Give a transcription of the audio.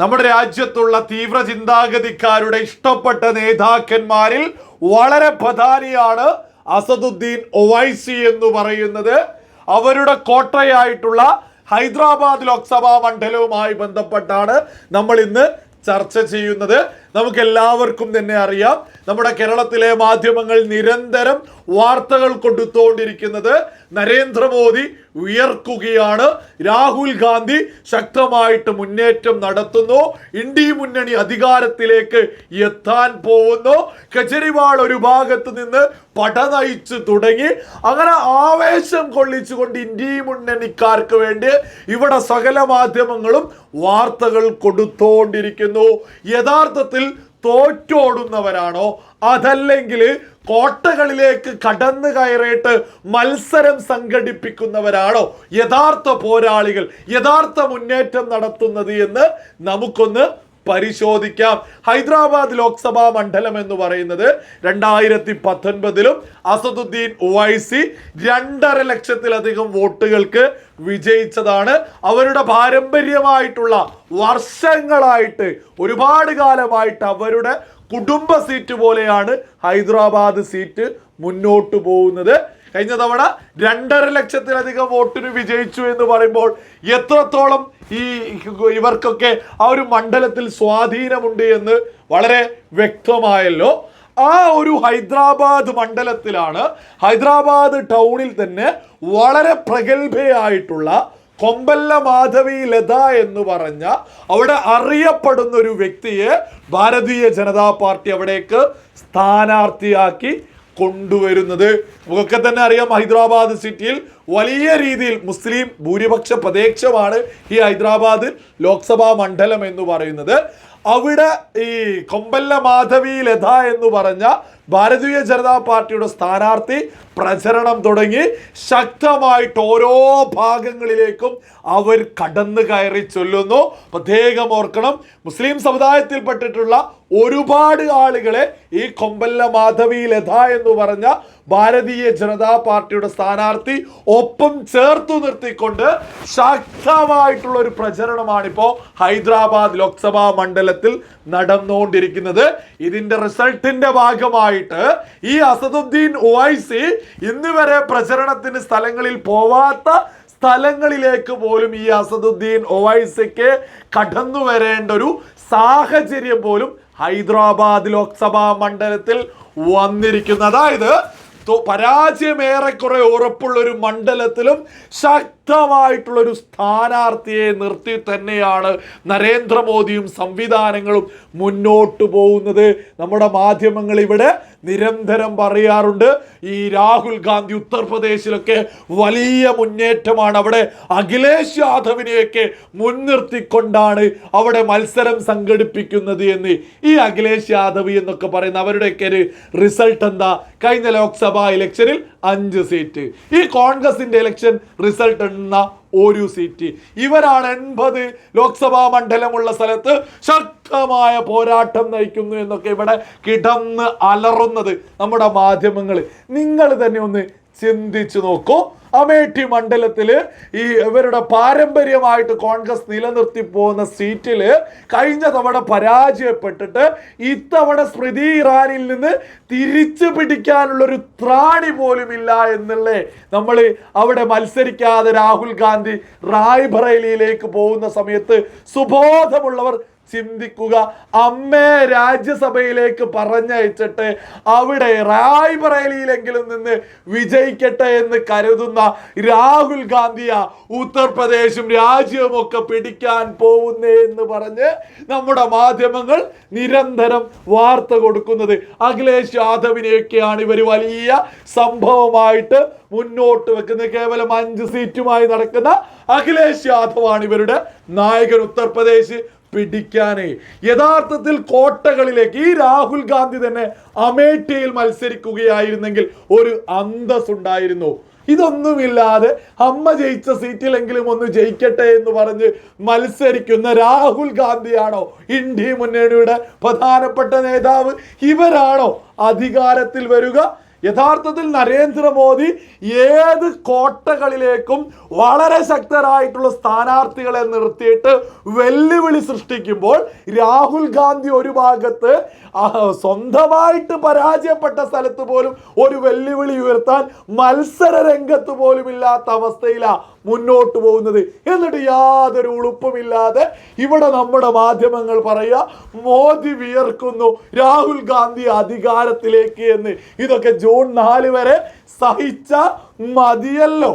നമ്മുടെ രാജ്യത്തുള്ള തീവ്ര ചിന്താഗതിക്കാരുടെ ഇഷ്ടപ്പെട്ട നേതാക്കന്മാരിൽ വളരെ പ്രധാനിയാണ് അസദുദ്ദീൻ ഒവൈസി എന്ന് പറയുന്നത്. അവരുടെ കോട്ടയായിട്ടുള്ള ഹൈദരാബാദ് ലോക്സഭാ മണ്ഡലവുമായി ബന്ധപ്പെട്ടാണ് നമ്മൾ ഇന്ന് ചർച്ച ചെയ്യുന്നത്. നമുക്ക് എല്ലാവർക്കും തന്നെ അറിയാം നമ്മുടെ കേരളത്തിലെ മാധ്യമങ്ങൾ നിരന്തരം വാർത്തകൾ കൊടുത്തുകൊണ്ടിരിക്കുന്നത് നരേന്ദ്രമോദി ഉയർക്കുകയാണ്. രാഹുൽ ഗാന്ധി ശക്തമായിട്ട് മുന്നേറ്റം നടത്തുന്നു. ഇന്ത്യ മുന്നണി അധികാരത്തിലേക്ക് എത്താൻ പോകുന്നു. കെജ്രിവാൾ ഒരു ഭാഗത്ത് നിന്ന് പട നയിച്ചു തുടങ്ങി. അങ്ങനെ ആവേശം കൊള്ളിച്ചുകൊണ്ട് ഇന്ത്യ മുന്നണിക്കാർക്ക് വേണ്ടി ഇവിടെ സകല മാധ്യമങ്ങളും വാർത്തകൾ കൊടുത്തോണ്ടിരിക്കുന്നു. യഥാർത്ഥത്തിൽ തോറ്റോടുന്നവരാണോ? അതല്ലെങ്കിൽ കോട്ടകളിലേക്ക് കടന്നു കയറിയിട്ട് മത്സരം സംഘടിപ്പിക്കുന്നവരാണോ? യഥാർത്ഥ പോരാളികൾ യഥാർത്ഥ മുന്നേറ്റം നടത്തുന്നത് എന്ന് നമുക്കൊന്ന് പരിശോധിക്കാം. ഹൈദരാബാദ് ലോക്സഭാ മണ്ഡലം എന്ന് പറയുന്നത് രണ്ടായിരത്തി പത്തൊൻപതിലും അസദുദ്ദീൻ ഒവൈസി രണ്ടര ലക്ഷത്തിലധികം വോട്ടുകൾക്ക് വിജയിച്ചതാണ്. അവരുടെ പാരമ്പര്യമായിട്ടുള്ള വർഷങ്ങളായിട്ട് ഒരുപാട് കാലമായിട്ട് അവരുടെ കുടുംബ സീറ്റ് പോലെയാണ് ഹൈദരാബാദ് സീറ്റ് മുന്നോട്ട് പോകുന്നത്. കഴിഞ്ഞ തവണ രണ്ടര ലക്ഷത്തിലധികം വോട്ടിന് വിജയിച്ചു എന്ന് പറയുമ്പോൾ എത്രത്തോളം ഈ ഇവർക്കൊക്കെ ആ ഒരു മണ്ഡലത്തിൽ സ്വാധീനമുണ്ട് എന്ന് വളരെ വ്യക്തമായല്ലോ. ആ ഒരു ഹൈദരാബാദ് മണ്ഡലത്തിലാണ് ഹൈദരാബാദ് ടൗണിൽ തന്നെ വളരെ പ്രഗത്ഭയായിട്ടുള്ള കൊമ്പല്ല മാധവി ലത എന്ന് പറഞ്ഞ അവിടെ അറിയപ്പെടുന്ന ഒരു വ്യക്തിയെ ഭാരതീയ ജനതാ പാർട്ടി അവിടേക്ക് സ്ഥാനാർത്ഥിയാക്കി കൊണ്ടുവരുന്നത്. നമുക്കൊക്കെ തന്നെ അറിയാം ഹൈദരാബാദ് സിറ്റിയിൽ വലിയ രീതിയിൽ മുസ്ലിം ഭൂരിപക്ഷ പ്രദേശമാണ് ഈ ഹൈദരാബാദ് ലോക്സഭാ മണ്ഡലം എന്ന് പറയുന്നത്. അവിടെ ഈ കൊമ്പല്ല മാധവി ലത എന്ന് പറഞ്ഞ ഭാരതീയ ജനതാ പാർട്ടിയുടെ സ്ഥാനാർത്ഥി പ്രചരണം തുടങ്ങി ശക്തമായിട്ട് ഓരോ ഭാഗങ്ങളിലേക്കും അവർ കടന്നു കയറി ചൊല്ലുന്നു. പ്രത്യേകം ഓർക്കണം മുസ്ലിം സമുദായത്തിൽപ്പെട്ടിട്ടുള്ള ഒരുപാട് ആളുകളെ ഈ കൊമ്പല്ല മാധവി ലത എന്ന് പറഞ്ഞ ഭാരതീയ ജനതാ പാർട്ടിയുടെ സ്ഥാനാർത്ഥി ഒപ്പം ചേർത്തു നിർത്തിക്കൊണ്ട് ശക്തമായിട്ടുള്ള ഒരു പ്രചരണമാണ് ഇപ്പോൾ ഹൈദരാബാദ് ലോക്സഭാ മണ്ഡലത്തിൽ നടന്നുകൊണ്ടിരിക്കുന്നത്. ഇതിന്റെ റിസൾട്ടിന്റെ ഭാഗമായിട്ട് ഈ അസദുദ്ദീൻ ഒവൈസി ഇന്ന് വരെ പ്രചരണത്തിന് സ്ഥലങ്ങളിൽ പോവാത്ത സ്ഥലങ്ങളിലേക്ക് പോലും ഈ അസദുദ്ദീൻ ഒവൈസയ്ക്ക് കടന്നു വരേണ്ട ഒരു സാഹചര്യം പോലും ഹൈദരാബാദ് ലോക്സഭാ മണ്ഡലത്തിൽ വന്നിരിക്കുന്നു. അതായത് തോ- പരാജയം ഏറെക്കുറെ ഉറപ്പുള്ള ഒരു മണ്ഡലത്തിലും ശക്തമായിട്ടുള്ള ഒരു സ്ഥാനാർത്ഥിയെ നിർത്തി തന്നെയാണ് നരേന്ദ്രമോദിയും സംവിധാനങ്ങളും മുന്നോട്ട് പോകുന്നത്. നമ്മുടെ മാധ്യമങ്ങൾ ഇവിടെ നിരന്തരം പറയാറുണ്ട്. ഈ രാഹുൽ ഗാന്ധി ഉത്തർപ്രദേശിലൊക്കെ വലിയ മുന്നേറ്റമാണ്. അവിടെ അഖിലേഷ് യാദവിനെയൊക്കെ മുൻനിർത്തിക്കൊണ്ടാണ് അവിടെ മത്സരം സംഘടിപ്പിക്കുന്നത് എന്ന് ഈ അഖിലേഷ് യാദവ് എന്നൊക്കെ പറയുന്ന അവരുടെയൊക്കെ ഒരു റിസൾട്ട് എന്താ? കഴിഞ്ഞ ലോക്സഭാ ഇലക്ഷനിൽ അഞ്ച് സീറ്റ്. ഈ കോൺഗ്രസിന്റെ ഇലക്ഷൻ റിസൾട്ട് എണ്ണ ഒരു സീറ്റ്. ഇവരാണ് എൺപത് ലോക്സഭാ മണ്ഡലമുള്ള സ്ഥലത്ത് ശക്തമായ പോരാട്ടം നയിക്കുന്നു എന്നൊക്കെ ഇവിടെ കിടന്ന് അലറുന്നത് നമ്മുടെ മാധ്യമങ്ങൾ നിങ്ങൾ തന്നെ ഒന്ന് ചിന്തിച്ചു നോക്കൂ. അമേഠി മണ്ഡലത്തിൽ ഈ ഇവരുടെ പാരമ്പര്യമായിട്ട് കോൺഗ്രസ് നിലനിർത്തി പോകുന്ന സീറ്റിൽ കഴിഞ്ഞ തവണ പരാജയപ്പെട്ടിട്ട് ഇത്തവണ സ്മൃതി ഇറാനിൽ നിന്ന് തിരിച്ചു പിടിക്കാനുള്ളൊരു ത്രാണി പോലും ഇല്ല എന്നുള്ള നമ്മൾ അവിടെ മത്സരിക്കാതെ രാഹുൽ ഗാന്ധി റായ്ബറേലിയിലേക്ക് പോകുന്ന സമയത്ത് സുബോധമുള്ളവർ ചിന്തിക്കുക. അമ്മേ രാജ്യസഭയിലേക്ക് പറഞ്ഞയച്ചിട്ട് അവിടെ റായ്ബറേലിയിലെങ്കിലും നിന്ന് വിജയിക്കട്ടെ എന്ന് കരുതുന്ന രാഹുൽ ഗാന്ധിയ ഉത്തർപ്രദേശും രാജ്യവും ഒക്കെ പിടിക്കാൻ പോകുന്നേ എന്ന് പറഞ്ഞ് നമ്മുടെ മാധ്യമങ്ങൾ നിരന്തരം വാർത്ത കൊടുക്കുന്നത്. അഖിലേഷ് യാദവിനെയൊക്കെയാണ് ഇവർ വലിയ സംഭവമായിട്ട് മുന്നോട്ട് വെക്കുന്ന കേവലം അഞ്ച് സീറ്റുമായി നടക്കുന്ന അഖിലേഷ് യാദവാണ് ഇവരുടെ നായകൻ ഉത്തർപ്രദേശ്. പിടിക്കാനേ. യഥാർത്ഥത്തിൽ കോട്ടകളിലേക്ക് ഈ രാഹുൽ ഗാന്ധി തന്നെ അമേഠിയിൽ മത്സരിക്കുകയായിരുന്നെങ്കിൽ ഒരു അന്തസ് ഉണ്ടായിരുന്നു ഇതൊന്നുമില്ലാതെ അമ്മ ജയിച്ച സീറ്റിലെങ്കിലും ഒന്ന് ജയിക്കട്ടെ എന്ന് പറഞ്ഞ് മത്സരിക്കുന്ന രാഹുൽ ഗാന്ധിയാണോ ഇന്ത്യ മുന്നണിയുടെ പ്രധാനപ്പെട്ട നേതാവ്? ഇവരാണോ അധികാരത്തിൽ വരിക യഥാർത്ഥത്തിൽ നരേന്ദ്രമോദി ഏത് കോട്ടകളിലേക്കും വളരെ ശക്തരായിട്ടുള്ള സ്ഥാനാർത്ഥികളെ നിർത്തിയിട്ട് വെല്ലുവിളി സൃഷ്ടിക്കുമ്പോൾ രാഹുൽ ഗാന്ധി ഒരു ഭാഗത്ത് സ്വന്തമായിട്ട് പരാജയപ്പെട്ട സ്ഥലത്ത് പോലും ഒരു വെല്ലുവിളി ഉയർത്താൻ മത്സര രംഗത്ത് പോലും ഇല്ലാത്ത അവസ്ഥയിലാ മുന്നോട്ട് പോകുന്നത് എന്നിട്ട് യാതൊരു ഉളുപ്പുമില്ലാതെ ഇവിടെ നമ്മുടെ മാധ്യമങ്ങൾ പറയുക മോദി വിയർക്കുന്നു രാഹുൽ ഗാന്ധി അധികാരത്തിലേക്ക് എന്ന്. ഇതൊക്കെ ജൂൺ നാല് വരെ സഹിച്ച മതിയല്ലോ.